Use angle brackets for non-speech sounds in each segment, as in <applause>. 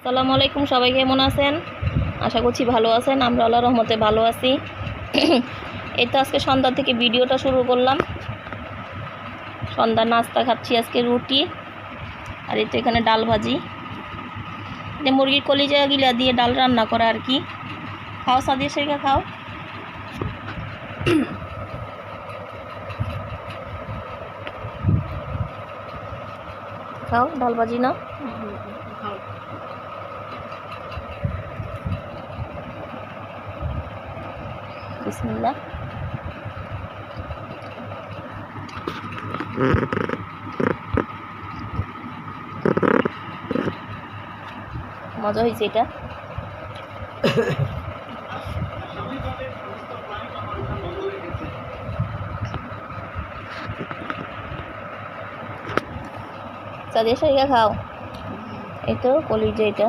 আসসালামু আলাইকুম, সবাই কেমন আছেন? আশা করছি ভালো আছেন, আমরা আল্লাহ রহমতে ভালো আছি। <clears throat> এই তো আজকে সন্ধ্যা থেকে ভিডিওটা শুরু করলাম। সন্ধ্যা নাস্তা খাচ্ছি আজকে রুটি, আর এই তো এখানে ডাল ভাজি। মুরগির কলিজা গিলা দিয়ে ডাল রান্না করা আর কি। খাও সাদিয়া শেখা, খাও। <clears throat> খাও, ডাল ভাজি না বিসমিল্লাহ। মজা হয়েছে এটা। শাড়িটা খাও। এই তো কলিজা এটা।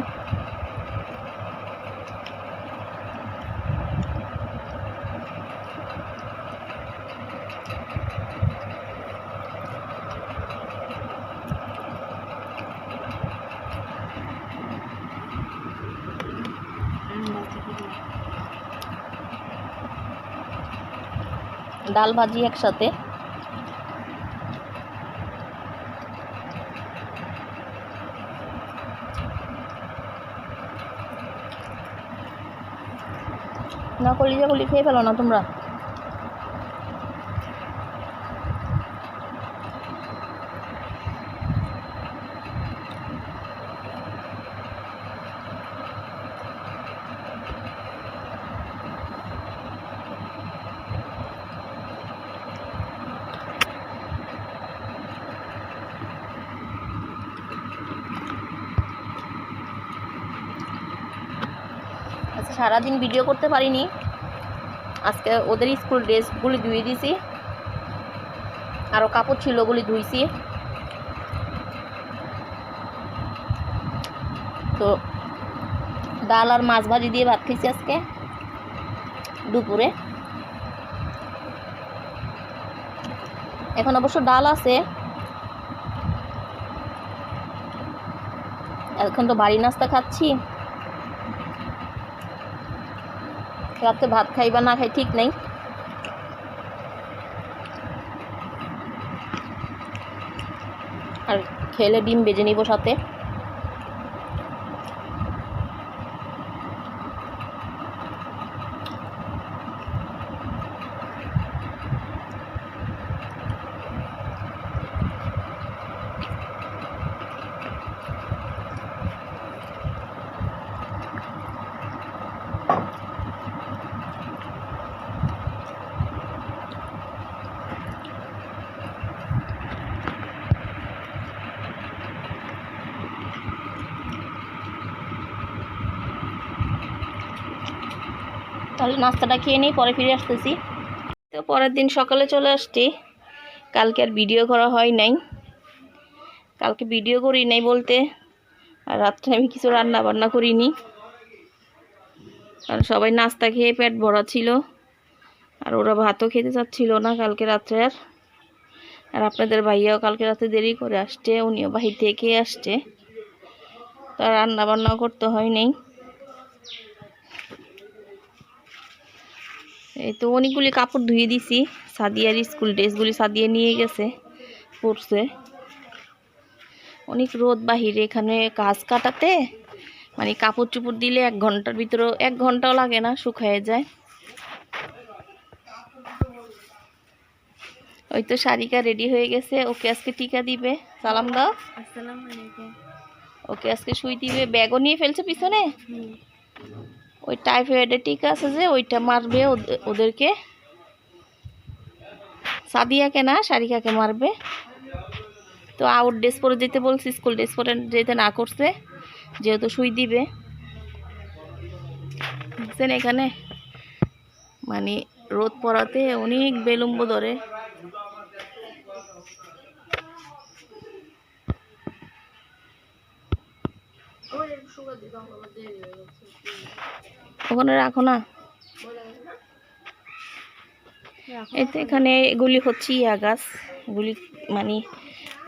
ডাল ভাজি একসাথে। না কলিজা কলি খেয়ে ফেলো না তোমরা? সারাদিন ভিডিও করতে পারিনি। আজকে ওদের স্কুল ড্রেসগুলি ধুয়ে দিয়েছি আরও কাপড় ছিল ওগুলি ধুইছি। তো ডাল আর মাছ ভাজি দিয়ে ভাত খেয়েছি আজকে দুপুরে। এখন অবশ্য ডাল আছে। এখন তো বাড়ি নাস্তা খাচ্ছি। রাতে ভাত খাই বা না খাই ঠিক নেই। আর খেলে ডিম বেজে নিব সাথে। তাহলে নাস্তাটা খেয়ে নিই, পরে ফিরে আসতেছি। তো পরের দিন সকালে চলে আসছি। কালকে আর ভিডিও করা হয় নাই। কালকে ভিডিও করি নাই বলতে। আর রাত্রে আমি কিছু রান্না বান্না করিনি। কারণ সবাই নাস্তা খেয়ে পেট ভরা ছিল। আর ওরা ভাতও খেতে চাচ্ছিল না কালকে রাত্রে আর। আর আপনাদের ভাইয়াও কালকে রাতে দেরি করে আসছে, উনিও বাহির থেকে আসছে। তার রান্না বান্নাও করতে হয় নাই। এই তো অনেকগুলি কাপড় ধুয়ে দিছি। সাদিয়ার স্কুল ড্রেসগুলি সাদিয়ে নিয়ে গেছে পরছে। অনেক রোদ বাহিরে এখানে কাজ কাটাতে মানে কাপড় চুপড় দিলে এক ঘণ্টার ভিতরেও এক ঘন্টাও লাগে না শুকায় যায়। ওই তো শারিকা রেডি হয়ে গেছে ওকে আজকে টিকা দিবে। সালাম দাও। ওকে আজকে সুই দিবে। ব্যাগও নিয়ে ফেলছে পিছনে? ওই টাইফয়েডের টিকা আছে যে ওইটা মারবে ওদে- ওদেরকে। সাদিয়াকে না, সারিকাকে মারবে। তো আউট ড্রেস পরে যেতে বলছি স্কুল ড্রেস পরে যেতে না করছে, যেহেতু সুই দিবে। বুঝছেন এখানে? মানে রোদ পড়াতে অনেক বেলুম্ব ধরে। ওখানে রাখো না। এই তো এখানে এগুলি হচ্ছে ইয়া গাছ। এগুলি মানে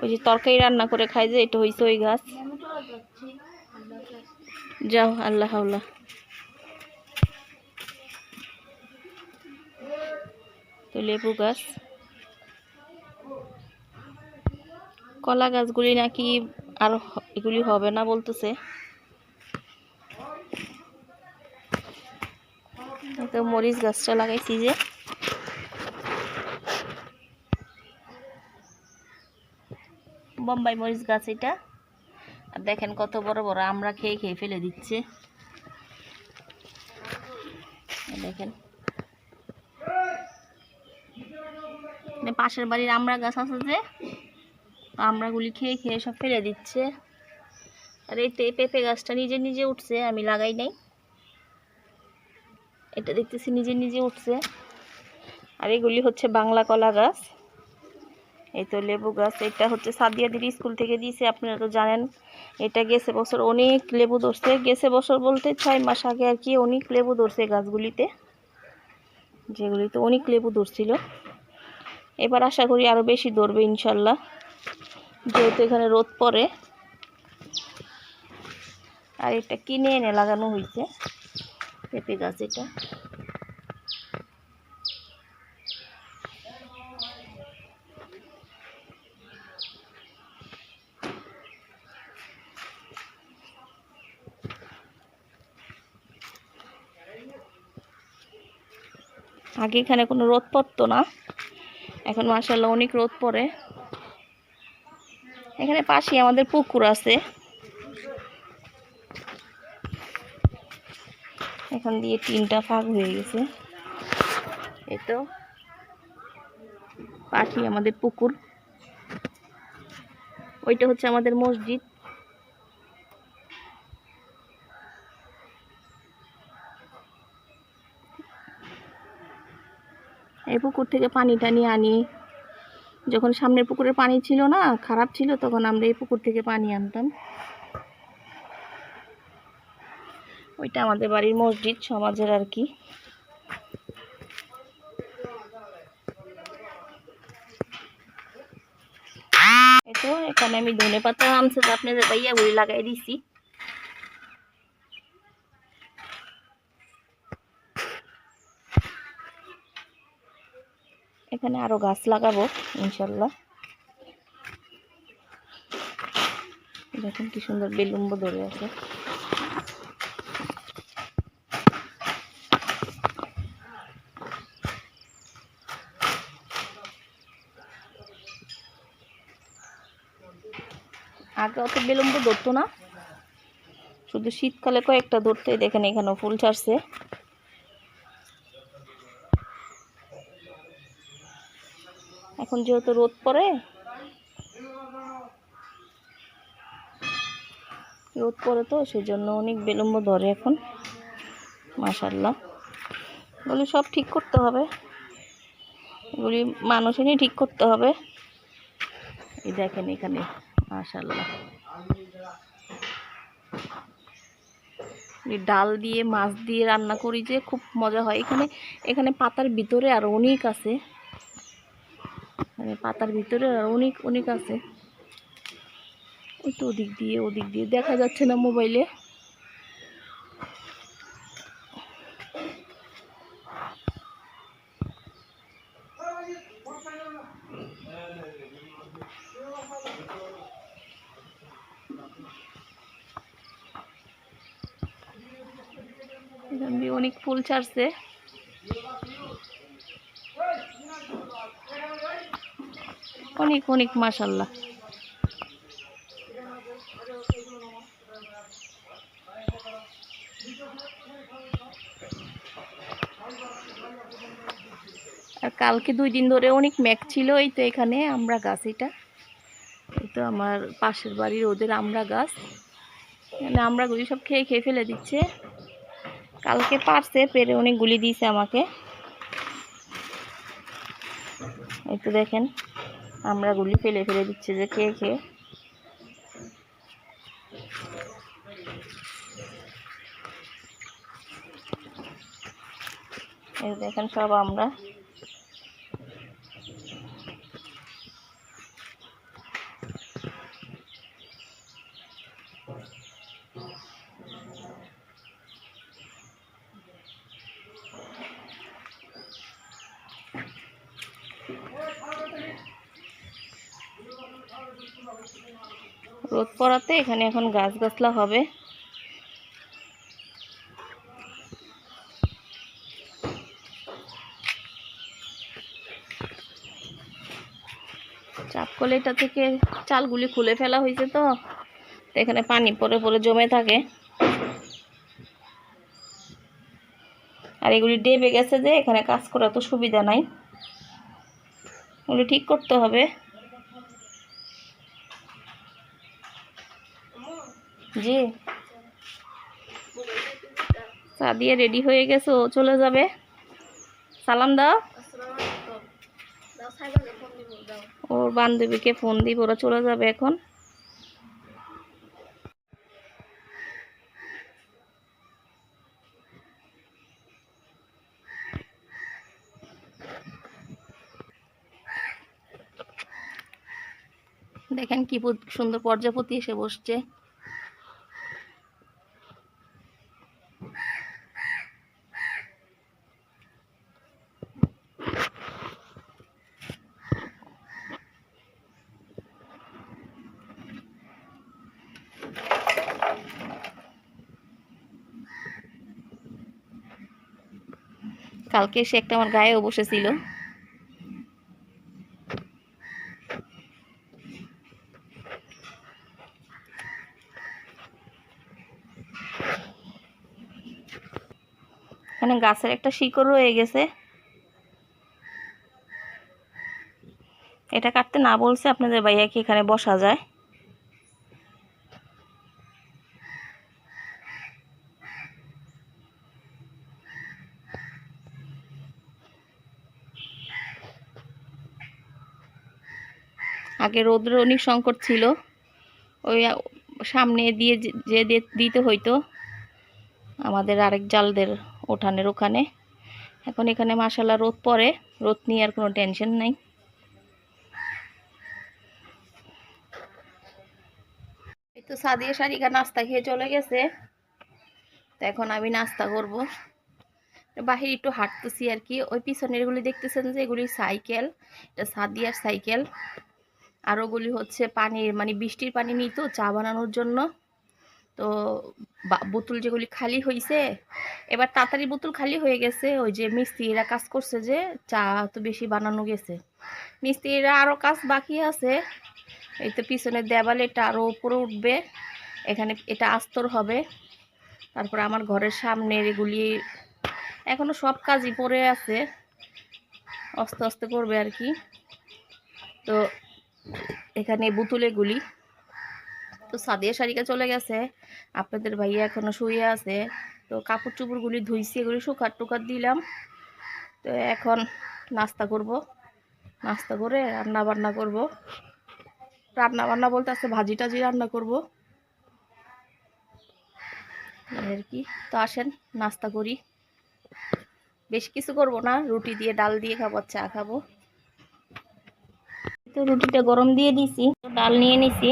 ওই যে তরকারি রান্না করে খাই যে এটা হয়েছে ওই গাছ। যাও আল্লাহ হাওলা। তো লেবু গাছ। কলা গাছগুলি নাকি আর এগুলি হবে না বলতেছে এই তো মরিচ গাছটা লাগাইছি যে। বোম্বাই মরিচ গাছ এটা। আর দেখেন কত বড় বড় আমরা খেয়ে খেয়ে ফেলে দিচ্ছে। দেখেন। পাশের বাড়ির আমড়া গাছ আছে যে আমড়াগুলি খেয়ে খেয়ে সব ফেলে দিচ্ছে। আর এই পেঁপে গাছটা নিজে নিজে উঠছে, আমি লাগাই নাই। এটা দেখতেছি নিজে নিজে উঠছে। আর এগুলি হচ্ছে বাংলা কলা গাছ। এই তো লেবু গাছ, এটা হচ্ছে সাদিয়াদির স্কুল থেকে দিয়েছে, আপনারা তো জানেন। এটা গেছে বছর অনেক লেবু ধরছে। গেছে বছর বলতে ছয় মাস আগে আর কি অনেক লেবু ধরছে গাছগুলিতে। যেগুলিতে অনেক লেবু ধরছিল। এবার আশা করি আরও বেশি ধরবে ইনশাল্লাহ। যেহেতু এখানে রোদ পড়ে। আর এটা কিনে এনে লাগানো হয়েছে। পেঁপে গাছ এটা। আগে এখানে কোনো রোদ পড়তো না। এখন মাসাল্লাহ অনেক রোদ পড়ে। এখানে পাশে আমাদের পুকুর আছে। এখান দিয়ে তিনটা ফাঁক হয়ে গেছে। এই তো পাশে আমাদের পুকুর। ওইটা হচ্ছে আমাদের মসজিদ। এই পুকুর থেকে পানি টানি আনি। যখন সামনের পুকুরে পানি ছিল না, খারাপ ছিল, তখন আমরা এই পুকুর থেকে পানি আনতাম। ওইটা আমাদের বাড়ির মসজিদ, সমাজের আর কি। তো, এখানে আমি ধনে পাতা আনছে তো আপনাদের ভাইয়া গুলি লাগাই দিছি। এখানে আরও গাছ লাগাবো, ইনশাল্লাহ। দেখুন কি সুন্দর বেলুম্ব ধরে আছে। আগে অত বিলম্ব ধরতো না। শুধু শীতকালে কয়েকটা ধরতেই দেখেন এখানেও ফুল ছাড়ছে। এখন যেহেতু রোদ পড়ে রোদ পড়ে তো, সেজন্য অনেক বিলম্ব ধরে এখন মাশাল্লাহ এগুলি সব ঠিক করতে হবে। এগুলি মানুষেরই ঠিক করতে হবে। এই দেখেন এখানে। মাশাল্লাহ ডাল দিয়ে, মাছ দিয়ে রান্না করি যে খুব মজা হয়। এখানে এখানে পাতার ভিতরে আর অনেক আছে। মানে পাতার ভিতরে আর অনেক অনেক আছে। ওই তো ওদিক দিয়ে ওদিক দিয়ে। দেখা যাচ্ছে না মোবাইলে এখান দিয়ে অনেক ফুল ছাড়ছে। অনেক অনেক, মাশাল্লাহ। আর কালকে দুই দিন ধরে অনেক মেঘ ছিল এই তো এখানে আমরা গাছ এটা। এই তো আমার পাশের বাড়ির ওদের আমরা গাছ। এখানে আমরাগুলি সব খেয়ে খেয়ে ফেলে দিচ্ছে। কালকে পারছে, পেরে উনি গুলি দিয়েছে আমাকে। একটু দেখেন, আমরা গুলি ফেলে ফেলে দিচ্ছে যে খেয়ে খেয়ে দেখেন সব আমরা। রোদ পড়াতে এখানে এখন গাছ গাছলা হবে। চাপ কলেটা থেকে চালগুলি খুলে ফেলা হয়েছে তো এখানে পানি পরে পরে জমে থাকে। আর এগুলি ডেবে গেছে যে এখানে কাজ করা তো সুবিধা নাই। এগুলি ঠিক করতে হবে। জি। চা দিয়ে রেডি হয়ে গেছে চলে যাবে। সালাম দাও। ওর বান্ধবীকে ফোন দিব, ওরা চলে যাবে এখন। দেখেন কি সুন্দর প্রজাপতি এসে বসছে। কালকে সে একটা আমার গায়েও বসেছিল এখানে গাছের একটা শিকড় রয়ে গেছে। এটা কাটতে না বলছে আপনাদের ভাইয়াকে এখানে বসা যায়? আগে রৌদ্রের অনেক সংকট ছিল। ওই সামনে দিয়ে যে- দিতে হইতো। আমাদের আরেক জালদের ওঠানের ওখানে। এখন এখানে মাসাল্লাহ রোদ পড়ে। রোদ নিয়ে আর কোনো টেনশন নাই। এই তো সাদিয়া শারিকা নাস্তা খেয়ে চলে গেছে। তো এখন আমি নাস্তা করব। বাহিরে একটু হাঁটতেছি আর কি। ওই পিছনের গুলি দেখতেছেন যে, এগুলি সাইকেল। এটা সাদিয়ার সাইকেল। আর ওগুলি হচ্ছে পানির মানে বৃষ্টির পানি নিত চা বানানোর জন্য। তো বোতল যেগুলি খালি হয়েছে এবার তাড়াতাড়ি বোতল খালি হয়ে গেছে, ওই যে মিস্ত্রিরা কাজ করছে যে চা তো বেশি বানানো গেছে। মিস্ত্রিরা আরও কাজ বাকি আছে, এই তো পিছনের দেওয়ালে এটা আরও উপরে উঠবে, এখানে এটা আস্তর হবে। তারপর আমার ঘরের সামনের এগুলি এখনও সব কাজই পড়ে আছে আস্তে আস্তে করবে আর কি। তো এখানে বুতুলেগুলি তো সাদিয়া শাড়িকা চলে গেছে। আপনাদের ভাইয়া এখনও শুয়ে আছে। তো কাপড় চোপড়গুলি ধুইছি, এগুলি শুকার টুকার দিলাম। তো এখন নাস্তা করব। নাস্তা করে রান্না বান্না করব। রান্না বান্না বলতে আছে ভাজি টাজি রান্না করব। আর কি? তো আসেন, নাস্তা করি। বেশ কিছু করব না, রুটি দিয়ে, ডাল দিয়ে খাব চা খাব। তো রুটিটা গরম দিয়ে দিছি ডাল নিয়ে নিছি।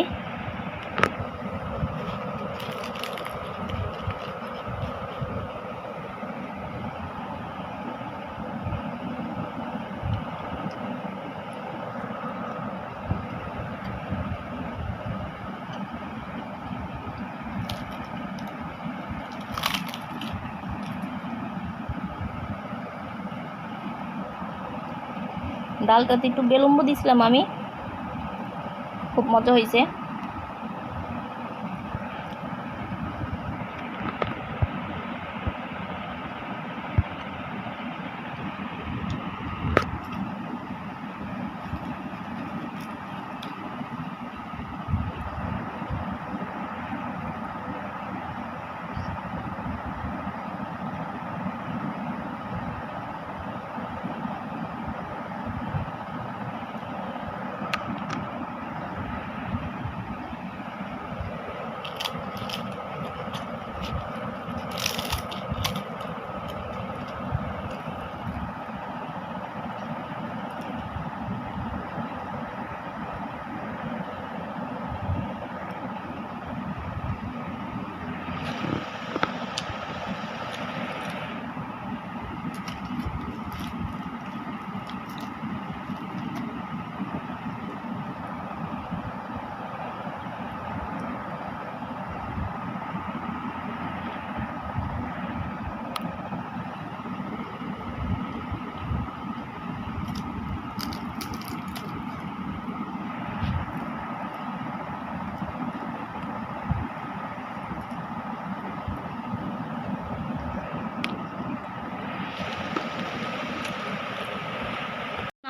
ডালটাতে একটু বেলম্ব দিছিলাম আমি। খুব মজা হয়েছে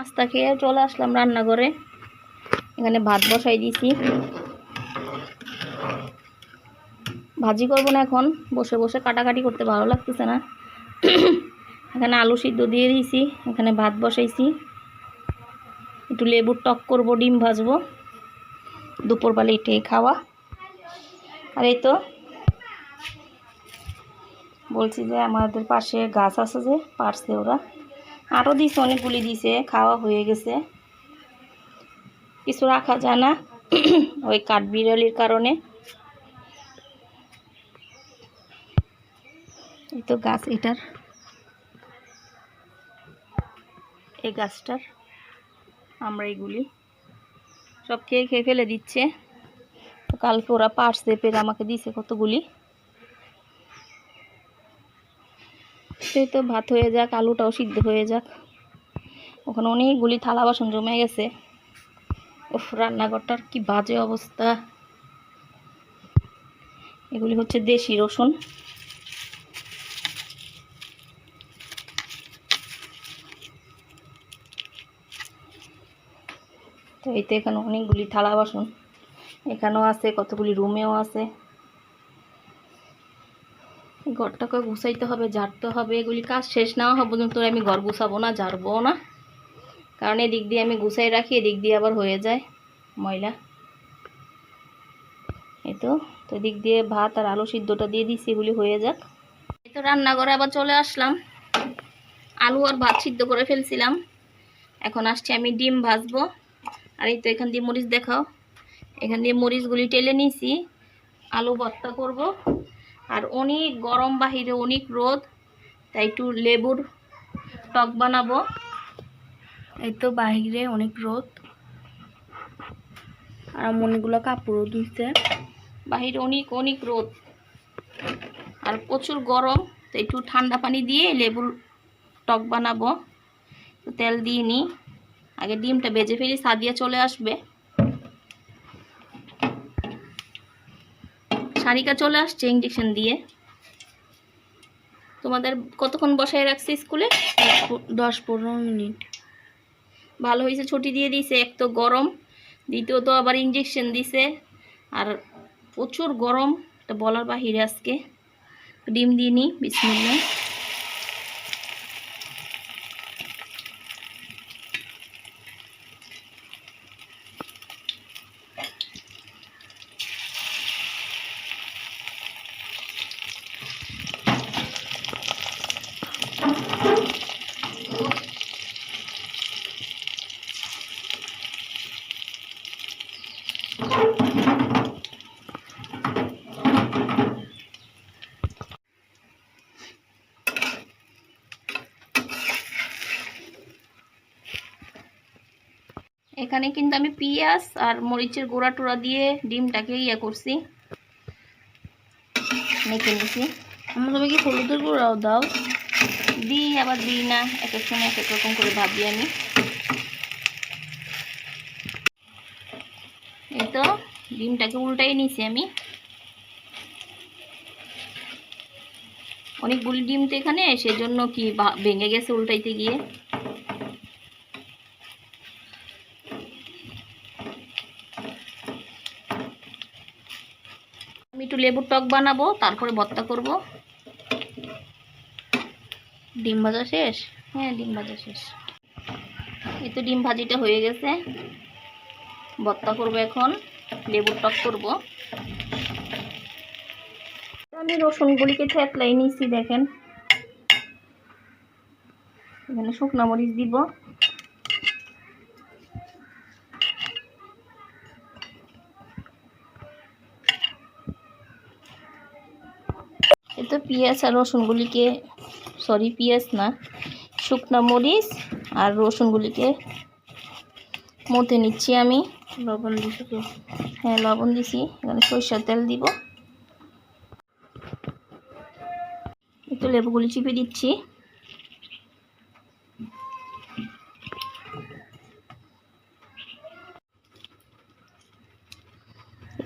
নাস্তা খেয়ে চলে আসলাম রান্নাঘরে। এখানে ভাত বসাই দিয়েছি। ভাজি করব না এখন, বসে বসে কাটাকাটি করতে ভালো লাগতেছে না। এখানে আলু সিদ্ধ দিয়ে দিয়েছি, এখানে ভাত বসাইছি। একটু লেবুর টক করব, ডিম ভাজবো। দুপুরবেলা এটাই খাওয়া। আর এই তো বলছি যে আমাদের পাশে গাছ আছে যে, পারছে ওরা। আরও দিছে, অনেকগুলি দিছে, খাওয়া হয়ে গেছে। কিছু রাখা যায় না, <clears throat> ওই কাঠবিড়ালির কারণে। এই তো গাছ এটার। এই গাছটার, আমরা এইগুলি সব খেয়ে খেয়ে ফেলে দিচ্ছে? কালকে ওরা পারছে পেরে আমাকে দিছে কতগুলি? সেই তো ভাত হয়ে যাক, আলুটাও সিদ্ধ হয়ে যাক। ওখানে অনেকগুলি থালা বাসন জমে গেছে। উফ, রান্নাঘরটার কি বাজে অবস্থা। এগুলি হচ্ছে দেশি রসুন। তো এই তো এখানে অনেকগুলি থালা বাসন। এখানেও আছে, কতগুলি রুমেও আছে। ঘরটাকে গুছাইতে হবে, ঝাড়তে হবে, এগুলি কাজ শেষ না হওয়া পর্যন্ত আমি ঘর গুছাবো না, ঝাড়বো না। কারণ এদিক দিয়ে আমি গুছাই রাখি, এদিক দিয়ে আবার হয়ে যায় ময়লা। এই তো তো এদিক দিয়ে ভাত আর আলু সিদ্ধটা দিয়ে দিচ্ছি এগুলি হয়ে যাক। এই তো রান্নাঘরে আবার চলে আসলাম। আলু আর ভাত সিদ্ধ করে ফেলছিলাম। এখন আসছি আমি ডিম ভাজবো। আর এই তো এখান দিয়ে মরিচ দেখাও। এখান দিয়ে মরিচগুলি টেলে নিয়েছি আলু ভর্তা করব। আর অনেক গরম বাহিরে অনেক রোদ তাই একটু লেবুর টক বানাবো। এই তো বাহিরে অনেক রোদ আর অনেকগুলো কাপড়ও ধুইছে। বাহিরে অনেক অনেক রোদ আর প্রচুর গরম তো একটু ঠান্ডা পানি দিয়ে লেবুর টক বানাবো। তেল দিয়ে নিই আগে ডিমটা বেজে ফেলি সাদিয়া চলে আসবে। সারিকা চলে আসছে ইঞ্জেকশন দিয়ে। তোমাদের কতক্ষণ বসায় রাখছে স্কুলে? দশ পনেরো মিনিট। ভালো হয়েছে ছুটি দিয়ে দিয়েছে এক তো গরম দ্বিতীয়ত আবার ইঞ্জেকশন দিছে। আর প্রচুর গরম এটা বলার বাহিরে আজকে। ডিম দিয়ে নিই বিসমিল্লা এখানে কিন্তু আমি পেঁয়াজ আর মরিচের গোড়া টুড়া দিয়ে ডিমটাকে ইয়ে করছি। মেখে নিছি। আমার তবে কি হলুদের গুঁড়াও দাও? দিই আবার দিই না। এক এক সময় এক এক রকম করে ভাবি আমি। এই তো ডিমটাকে উল্টাই নিছি আমি। অনেকগুলি ডিম তো এখানে সেজন্য কি ভেঙে গেছে উল্টাইতে গিয়ে। লেবুর টক বানাবো, তারপরে ভর্তা করব। ডিম ভাজা শেষ? হ্যাঁ ডিম ভাজা শেষ। এই তো ডিম ভাজিটা হয়ে গেছে। ভর্তা করব এখন, লেবুর টক করব। আমি রসুনগুলিকে থেতলাই নিয়েছি দেখেন। এখানে শুকনো মরিচ দিব। তো পেঁয়াজ আর রসুনগুলিকে সরি পেঁয়াজ না শুকনো মরিচ আর রসুনগুলিকে মতে নিচ্ছি আমি। লবণ দিছো তো হ্যাঁ লবণ দিছি। এখানে সরিষার তেল দিব। একটু লেবুগুলি চিপে দিচ্ছি।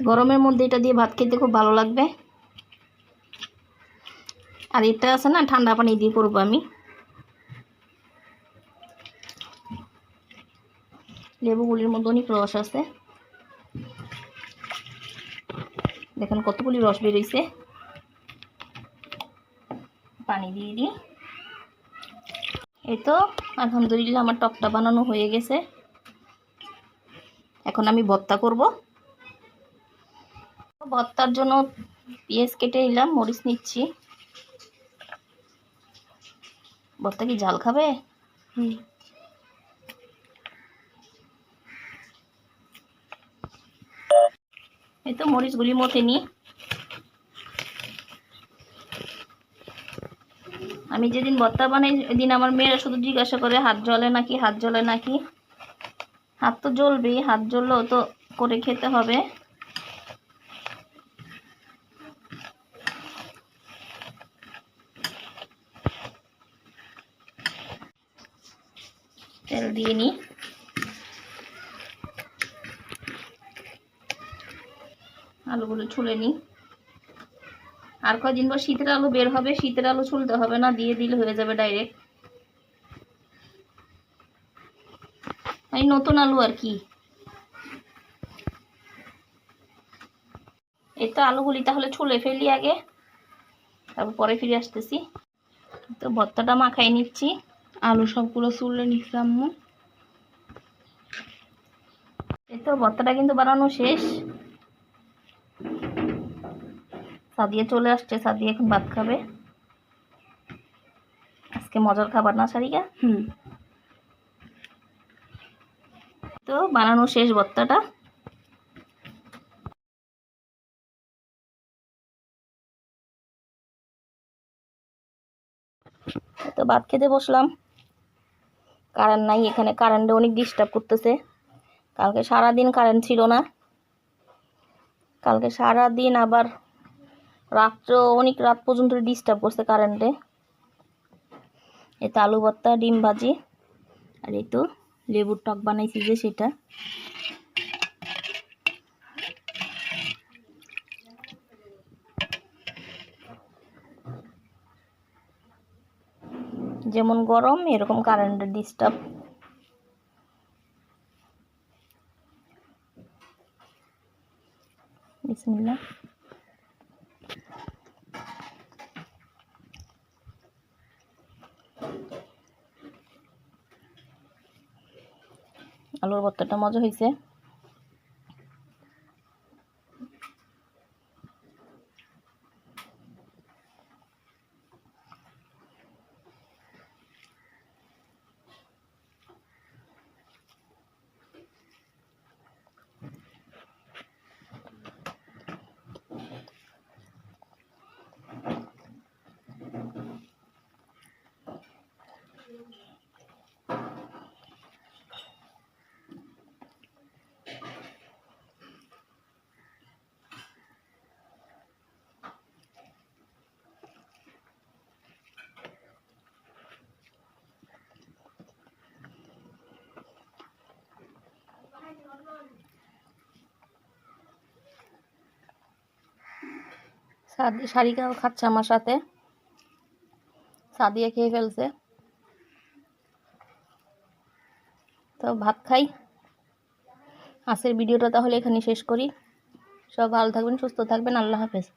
গরমের মধ্যে এটা দিয়ে ভাত খেতে খুব ভালো লাগবে। আর এটা আছে না, ঠান্ডা পানি দিয়ে করব আমি। লেবুগুলির মধ্যে অনেক রস আছে। দেখেন কতগুলি রস বেরোইছে। পানি দিয়ে দিই। এই তো আলহামদুলিল্লাহ আমার টকটা বানানো হয়ে গেছে। এখন আমি ভর্তা করব। ভর্তার জন্য পেঁয়াজ কেটে নিলাম, মরিচ নিচ্ছি। ভর্তা কি জাল খাবে? হুম। এই তো মরিচগুলি মতে নি। আমি যেদিন ভর্তা বানাই ওইদিন আমার মেয়েরা শুধু জিজ্ঞাসা করে হাত জ্বলে নাকি হাত জ্বলে নাকি? হাত তো জ্বলবেই হাত জ্বললেও তো করে খেতে হবে। তেল দিয়ে নিই। আলুগুলো ছুলে নিই। আর কয়দিন পর শীতের আলু বের হবে, শীতের আলু ছুলতে হবে না, দিয়ে দিলে হয়ে যাবে ডাইরেক্ট এই নতুন আলু আর কি। এই তো আলুগুলি তাহলে ছুলে ফেলি আগে, তারপর পরে ফিরে আসতেছি। তো ভর্তাটা মাখাই নিচ্ছি। আলু সবগুলো চুলে নিচ্ছে আম্মু। এই তো, ভর্তাটা কিন্তু বানানো শেষ। সাদিয়ে চলে আসছে, সাদিয়ে এখন ভাত খাবে। আজকে মজার খাবার না সারিকা হুম। তো, বানানো শেষ ভর্তাটা। তো, ভাত খেতে বসলাম। কারেন্ট নাই, এখানে কারেন্টে অনেক ডিস্টার্ব করতেছে। কালকে সারা দিন কারেন্ট ছিল না। কালকে সারা দিন আবার রাত্র অনেক রাত পর্যন্ত ডিস্টার্ব করছে কারেন্টে এতে আলু ভর্তা ডিম ভাজি, আর এই তো লেবুর টক বানাইছি যে সেটা। যেমন গরম এরকম কারেন্টের ডিস্টার্ব আলুর ভর্তাটা মজা হয়েছে সাদি সারিকাও খাচ্ছে আমার সাথে? সাদিয়া খেয়ে ফেলছে। তো ভাত খাই। আজকের ভিডিওটা তাহলে এখানে শেষ করি। সব ভালো থাকবেন, সুস্থ থাকবেন, আল্লাহ হাফেজ।